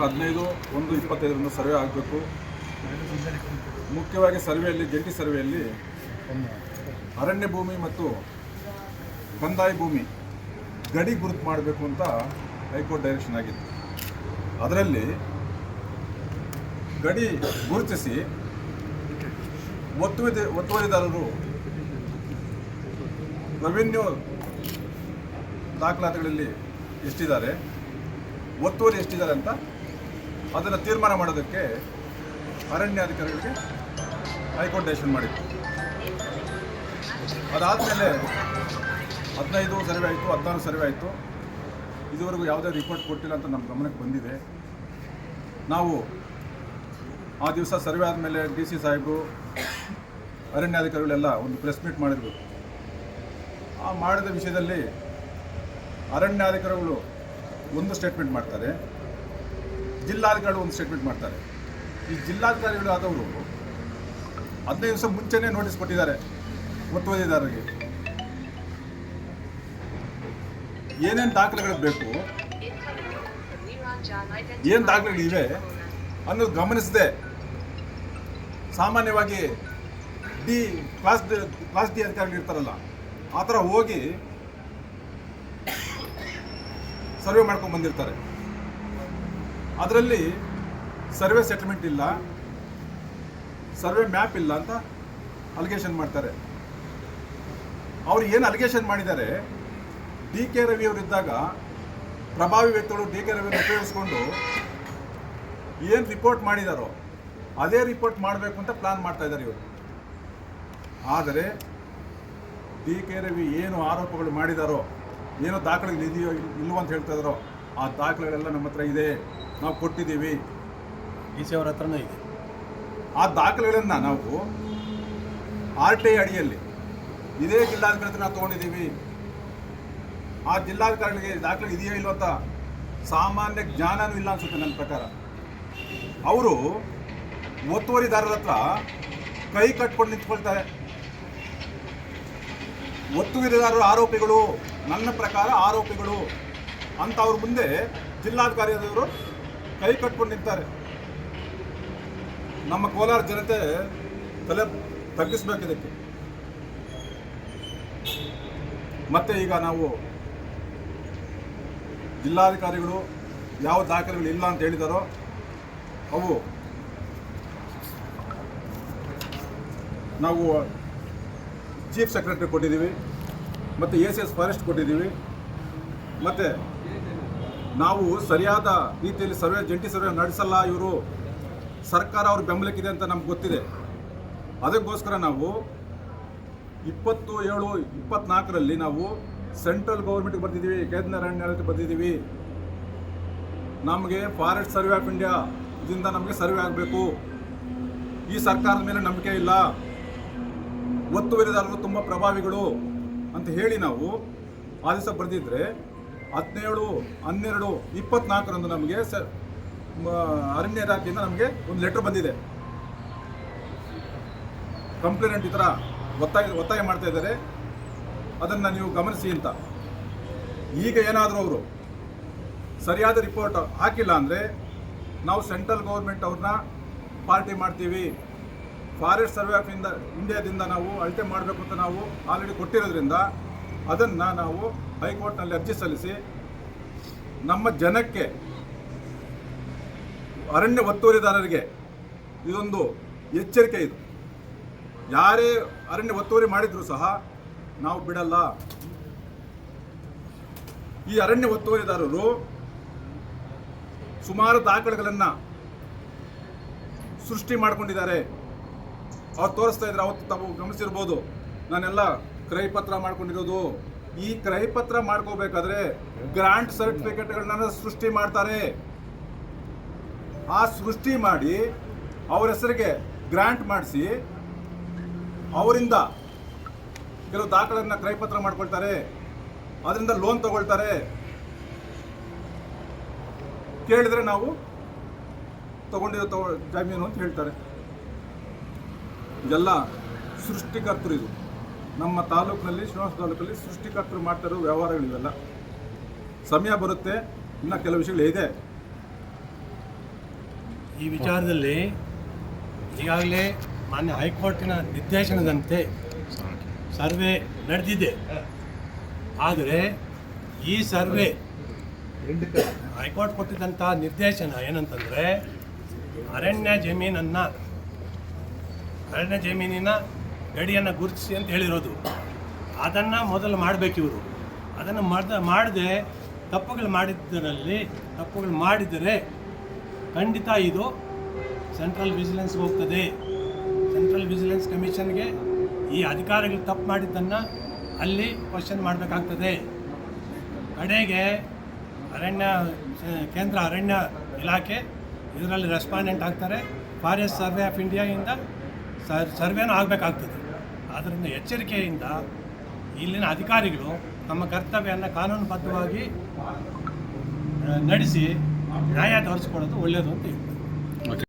ದಿನಾಂಕ ಹದಿನೈದು, ಒಂದು ಇಪ್ಪತ್ತೈದರಿಂದ ಸರ್ವೆ ಆಗಬೇಕು. ಮುಖ್ಯವಾಗಿ ಸರ್ವೆಯಲ್ಲಿ, ಜಂಟಿ ಸರ್ವೆಯಲ್ಲಿ ಅರಣ್ಯ ಭೂಮಿ ಮತ್ತು ಕಂದಾಯ ಭೂಮಿ ಗಡಿ ಗುರುತು ಮಾಡಬೇಕು ಅಂತ ಹೈಕೋರ್ಟ್ ಡೈರೆಕ್ಷನ್ ಆಗಿತ್ತು. ಅದರಲ್ಲಿ ಗಡಿ ಗುರುತಿಸಿ ಒತ್ತುವರಿ ಒತ್ತುವರಿದಾರರು ರೆವಿನ್ಯೂ ದಾಖಲಾತಿಗಳಲ್ಲಿ ಎಷ್ಟಿದ್ದಾರೆ, ಒತ್ತುವರಿ ಎಷ್ಟಿದ್ದಾರೆ ಅಂತ ಅದನ್ನು ತೀರ್ಮಾನ ಮಾಡೋದಕ್ಕೆ ಅರಣ್ಯಾಧಿಕಾರಿಗಳಿಗೆ ಹೈಕೋರ್ಟ್ ಡೈರೆಕ್ಷನ್ ಮಾಡಿತ್ತು. ಅದಾದಮೇಲೆ ಹದಿನೈದು ಸರ್ವೆ ಆಯಿತು, ಹದಿನಾರು ಸರ್ವೆ ಆಯಿತು. ಇದುವರೆಗೂ ಯಾವುದೇ ರಿಪೋರ್ಟ್ ಕೊಟ್ಟಿಲ್ಲ ಅಂತ ನಮ್ಮ ಗಮನಕ್ಕೆ ಬಂದಿದೆ. ನಾವು ಆ ದಿವಸ ಸರ್ವೆ ಆದಮೇಲೆ ಡಿ ಸಿ ಸಾಹೇಬು ಅರಣ್ಯಾಧಿಕಾರಿಗಳೆಲ್ಲ ಒಂದು ಪ್ರೆಸ್ ಮೀಟ್ ಮಾಡಿದ್ರು. ಆ ಮಾಡಿದ ವಿಷಯದಲ್ಲಿ ಅರಣ್ಯಾಧಿಕಾರಿಗಳು ಒಂದು ಸ್ಟೇಟ್ಮೆಂಟ್ ಮಾಡ್ತಾರೆ. ಜಿಲ್ಲಾಧಿಕಾರಿಗಳು ಒಂದು ಸ್ಟೇಟ್ಮೆಂಟ್ ಮಾಡ್ತಾರೆ. ಈ ಜಿಲ್ಲಾಧಿಕಾರಿಗಳು ಆದವರು ಹದಿನೈದು ದಿವಸ ಮುಂಚೆನೇ ನೋಟಿಸ್ ಕೊಟ್ಟಿದ್ದಾರೆ, ಒತ್ತುವರಿದಾರರಿಗೆ. ಏನೇನು ದಾಖಲೆಗಳು ಬೇಕು, ಏನು ದಾಖಲೆಗಳು ಇವೆ ಅನ್ನೋದು ಗಮನಿಸದೆ. ಸಾಮಾನ್ಯವಾಗಿ ಡಿ ಕ್ಲಾಸ್ ಕ್ಲಾಸ್ ಡಿ ಅಧಿಕಾರಿಗಳು ಇರ್ತಾರಲ್ಲ, ಆ ಥರ ಹೋಗಿ ಸರ್ವೆ ಮಾಡ್ಕೊಂಡು ಬಂದಿರ್ತಾರೆ. ಅದರಲ್ಲಿ ಸರ್ವೆ ಸೆಟಲ್ಮೆಂಟ್ ಇಲ್ಲ, ಸರ್ವೆ ಮ್ಯಾಪ್ ಇಲ್ಲ ಅಂತ ಅಲಿಗೇಷನ್ ಮಾಡ್ತಾರೆ. ಅವ್ರು ಏನು ಅಲಿಗೇಷನ್ ಮಾಡಿದ್ದಾರೆ? ಡಿ ಕೆ ರವಿ ಅವರಿದ್ದಾಗ ಪ್ರಭಾವಿ ವ್ಯಕ್ತಿಗಳು ಡಿ ಕೆ ರವಿಯನ್ನು ಉಪಯೋಗಿಸ್ಕೊಂಡು ಏನು ರಿಪೋರ್ಟ್ ಮಾಡಿದಾರೋ ಅದೇ ರಿಪೋರ್ಟ್ ಮಾಡಬೇಕು ಅಂತ ಪ್ಲಾನ್ ಮಾಡ್ತಾ ಇದ್ದಾರೆ ಇವರು. ಆದರೆ ಡಿ ಕೆ ರವಿ ಏನು ಆರೋಪಗಳು ಮಾಡಿದಾರೋ, ಏನು ದಾಖಲೆಗಳು ಇದೆಯೋ ಇಲ್- ಇಲ್ವೋ ಅಂತ ಹೇಳ್ತಾ ಇದ್ದಾರೋ, ಆ ದಾಖಲೆಗಳೆಲ್ಲ ನಮ್ಮ ಹತ್ರ ಇದೆ. ನಾವು ಕೊಟ್ಟಿದ್ದೀವಿ. ಡಿ ಸಿ ಅವ್ರ ಹತ್ರನೂ ಇದೆ. ಆ ದಾಖಲೆಗಳನ್ನು ನಾವು ಆರ್ ಟಿ ಐ ಅಡಿಯಲ್ಲಿ ಇದೇ ಜಿಲ್ಲಾಧಿಕಾರಿ ಹತ್ರ ನಾವು ತೊಗೊಂಡಿದ್ದೀವಿ. ಆ ಜಿಲ್ಲಾಧಿಕಾರಿಗಳಿಗೆ ದಾಖಲೆ ಇದೆಯೋ ಇಲ್ಲ ಅಂತ ಸಾಮಾನ್ಯ ಜ್ಞಾನನೂ ಇಲ್ಲ ಅನ್ಸುತ್ತೆ ನನ್ನ ಪ್ರಕಾರ. ಅವರು ಒತ್ತುವರಿದಾರರ ಹತ್ರ ಕೈ ಕಟ್ಕೊಂಡು ನಿಂತ್ಕೊಳ್ತಾರೆ. ಒತ್ತುವರಿದಾರರು ಆರೋಪಿಗಳು ನನ್ನ ಪ್ರಕಾರ ಆರೋಪಿಗಳು ಅಂತ ಅವ್ರ ಮುಂದೆ ಜಿಲ್ಲಾಧಿಕಾರಿಯಾದವರು ಕೈ ಕಟ್ಕೊಂಡು ನಿಂತಾರೆ. ನಮ್ಮ ಕೋಲಾರ ಜನತೆ ತಲೆ ತಗ್ಗಿಸ್ಬೇಕು ಇದಕ್ಕೆ. ಮತ್ತೆ ಈಗ ನಾವು ಜಿಲ್ಲಾಧಿಕಾರಿಗಳು ಯಾವ ದಾಖಲೆಗಳು ಇಲ್ಲ ಅಂತ ಹೇಳಿದಾರೋ ಅವು ನಾವು ಚೀಫ್ ಸೆಕ್ರೆಟರಿ ಕೊಟ್ಟಿದ್ದೀವಿ, ಮತ್ತು ಎ ಸಿ ಎಸ್ ಫಾರೆಸ್ಟ್ ಕೊಟ್ಟಿದ್ದೀವಿ, ಮತ್ತು ನಾವು ಸರಿಯಾದ ರೀತಿಯಲ್ಲಿ ಸರ್ವೆ, ಜಂಟಿ ಸರ್ವೆ ನಡೆಸಲ್ಲ ಇವರು. ಸರ್ಕಾರ ಅವ್ರ ಬೆಂಬಲಕ್ಕಿದೆ ಅಂತ ನಮ್ಗೆ ಗೊತ್ತಿದೆ. ಅದಕ್ಕೋಸ್ಕರ ನಾವು ಇಪ್ಪತ್ತು ಏಳು, ಇಪ್ಪತ್ನಾಲ್ಕರಲ್ಲಿ ನಾವು ಸೆಂಟ್ರಲ್ ಗೌರ್ಮೆಂಟ್ಗೆ ಬರ್ತಿದ್ದೀವಿ, ಕೇಂದ್ರ ಅರಣ್ಯಾಡಳಿತ ಬರ್ತಿದ್ದೀವಿ. ನಮಗೆ ಫಾರೆಸ್ಟ್ ಸರ್ವೆ ಆಫ್ ಇಂಡಿಯಾ ಇದರಿಂದ ನಮಗೆ ಸರ್ವೆ ಆಗಬೇಕು. ಈ ಸರ್ಕಾರದ ಮೇಲೆ ನಂಬಿಕೆ ಇಲ್ಲ. ಒತ್ತುವರಿದಾರರು ತುಂಬ ಪ್ರಭಾವಿಗಳು ಅಂತ ಹೇಳಿ ನಾವು ಆದೇಶ ದಿವಸ ಬರೆದಿದ್ರೆ ಹದಿನೇಳು, ಹನ್ನೆರಡು, ಇಪ್ಪತ್ನಾಲ್ಕರಂದು ನಮಗೆ ಸ ಅರಣ್ಯ ಇಲಾಖೆಯಿಂದ ನಮಗೆ ಒಂದು ಲೆಟ್ರ್ ಬಂದಿದೆ. ಕಂಪ್ಲೇಂಟ್ ಈ ಥರ ಒತ್ತಾಯ ಒತ್ತಾಯ ಮಾಡ್ತಾ ಇದ್ದಾರೆ. ಅದನ್ನು ನೀವು ಗಮನಿಸಿ ಅಂತ. ಈಗ ಏನಾದರೂ ಅವರು ಸರಿಯಾದ ರಿಪೋರ್ಟ್ ಹಾಕಿಲ್ಲ ಅಂದರೆ ನಾವು ಸೆಂಟ್ರಲ್ ಗೌರ್ಮೆಂಟ್ ಅವ್ರನ್ನ ಪಾರ್ಟಿ ಮಾಡ್ತೀವಿ. ಫಾರೆಸ್ಟ್ ಸರ್ವೆ ಆಫ್ ಇಂದ ಇಂಡಿಯಾದಿಂದ ನಾವು ಅಳತೆ ಮಾಡಬೇಕು ಅಂತ ನಾವು ಆಲ್ರೆಡಿ ಕೊಟ್ಟಿರೋದ್ರಿಂದ ಅದನ್ನು ನಾವು ಹೈಕೋರ್ಟ್ನಲ್ಲಿ ಅರ್ಜಿ ಸಲ್ಲಿಸಿ ನಮ್ಮ ಜನಕ್ಕೆ ಅರಣ್ಯ ಒತ್ತುವರಿದಾರರಿಗೆ ಇದೊಂದು ಎಚ್ಚರಿಕೆ ಇದು. ಯಾರೇ ಅರಣ್ಯ ಒತ್ತುವರಿ ಮಾಡಿದರೂ ಸಹ ನಾವು ಬಿಡಲ್ಲ. ಈ ಅರಣ್ಯ ಒತ್ತುವರಿದಾರರು ಸುಮಾರು ದಾಖಲೆಗಳನ್ನು ಸೃಷ್ಟಿ ಮಾಡಿಕೊಂಡಿದ್ದಾರೆ. ಅವ್ರು ತೋರಿಸ್ತಾ ಇದ್ರೆ ಅವತ್ತು ತಾವು ಗಮನಿಸಿರ್ಬೋದು. ನಾನೆಲ್ಲ ಕ್ರಯಪತ್ರ ಮಾಡ್ಕೊಂಡಿರೋದು. ಈ ಕ್ರಯಪತ್ರ ಮಾಡ್ಕೋಬೇಕಾದ್ರೆ ಗ್ರಾಂಟ್ ಸರ್ಟಿಫಿಕೇಟ್ಗಳನ್ನ ಸೃಷ್ಟಿ ಮಾಡ್ತಾರೆ. ಆ ಸೃಷ್ಟಿ ಮಾಡಿ ಅವ್ರ ಹೆಸರಿಗೆ ಗ್ರಾಂಟ್ ಮಾಡಿಸಿ ಅವರಿಂದ ಕೆಲವು ದಾಖಲೆಗಳನ್ನ ಕ್ರಯಪತ್ರ ಮಾಡ್ಕೊಳ್ತಾರೆ. ಅದರಿಂದ ಲೋನ್ ತಗೊಳ್ತಾರೆ. ಕೇಳಿದ್ರೆ ನಾವು ತಗೊಂಡಿರೋ ತಗೊ ಜಮೀನು ಅಂತ ಹೇಳ್ತಾರೆ. ಇದೆಲ್ಲ ಸೃಷ್ಟಿಕರ್ತರು ಇದು. ನಮ್ಮ ತಾಲೂಕಿನಲ್ಲಿ ಶ್ರೀನಿವಾಸ ತಾಲೂಕಲ್ಲಿ ಸೃಷ್ಟಿಕರ್ತರು ಮಾಡ್ತಿರೋ ವ್ಯವಹಾರಗಳಿವೆಲ್ಲ. ಸಮಯ ಬರುತ್ತೆ, ಇನ್ನು ಕೆಲವು ವಿಷಯಗಳು ಇದೆ. ಈ ವಿಚಾರದಲ್ಲಿ ಈಗಾಗಲೇ ಮಾನ್ಯ ಹೈಕೋರ್ಟಿನ ನಿರ್ದೇಶನದಂತೆ ಸರ್ವೆ ನಡೆದಿದೆ. ಆದರೆ ಈ ಸರ್ವೆ ಹೈಕೋರ್ಟ್ ಕೊಟ್ಟಿದ್ದಂಥ ನಿರ್ದೇಶನ ಏನಂತಂದರೆ ಅರಣ್ಯ ಜಮೀನನ್ನು, ಅರಣ್ಯ ಜಮೀನಿನ ಗಡಿಯನ್ನು ಗುರುತಿಸಿ ಅಂತ ಹೇಳಿರೋದು. ಅದನ್ನು ಮೊದಲು ಮಾಡಬೇಕು ಇವರು. ಅದನ್ನು ಮಾಡ್ದ, ಮಾಡದೆ ತಪ್ಪುಗಳು ಮಾಡಿದ್ದರಲ್ಲಿ, ತಪ್ಪುಗಳು ಮಾಡಿದರೆ ಖಂಡಿತ ಇದು ಸೆಂಟ್ರಲ್ ವಿಜಿಲೆನ್ಸ್ಗೆ ಹೋಗ್ತದೆ. ಸೆಂಟ್ರಲ್ ವಿಜಿಲೆನ್ಸ್ ಕಮಿಷನ್ಗೆ ಈ ಅಧಿಕಾರಿಗಳು ತಪ್ಪು ಮಾಡಿದ್ದನ್ನು ಅಲ್ಲಿ ಕ್ವಶನ್ ಮಾಡಬೇಕಾಗ್ತದೆ. ಕಡೆಗೆ ಅರಣ್ಯ, ಕೇಂದ್ರ ಅರಣ್ಯ ಇಲಾಖೆ ಇದರಲ್ಲಿ ರೆಸ್ಪಾಂಡೆಂಟ್ ಆಗ್ತಾರೆ. ಫಾರೆಸ್ಟ್ ಸರ್ವೆ ಆಫ್ ಇಂಡಿಯಾಯಿಂದ ಸರ್ವೇನೂ ಆಗಬೇಕಾಗ್ತದೆ. ಆದ್ದರಿಂದ ಎಚ್ಚರಿಕೆಯಿಂದ ಇಲ್ಲಿನ ಅಧಿಕಾರಿಗಳು ತಮ್ಮ ಕರ್ತವ್ಯವನ್ನು ಕಾನೂನುಬದ್ಧವಾಗಿ ನಡೆಸಿ ನ್ಯಾಯ ತೋರಿಸ್ಕೊಳ್ಳೋದು ಒಳ್ಳೆಯದು ಅಂತ ಹೇಳ್ತಾರೆ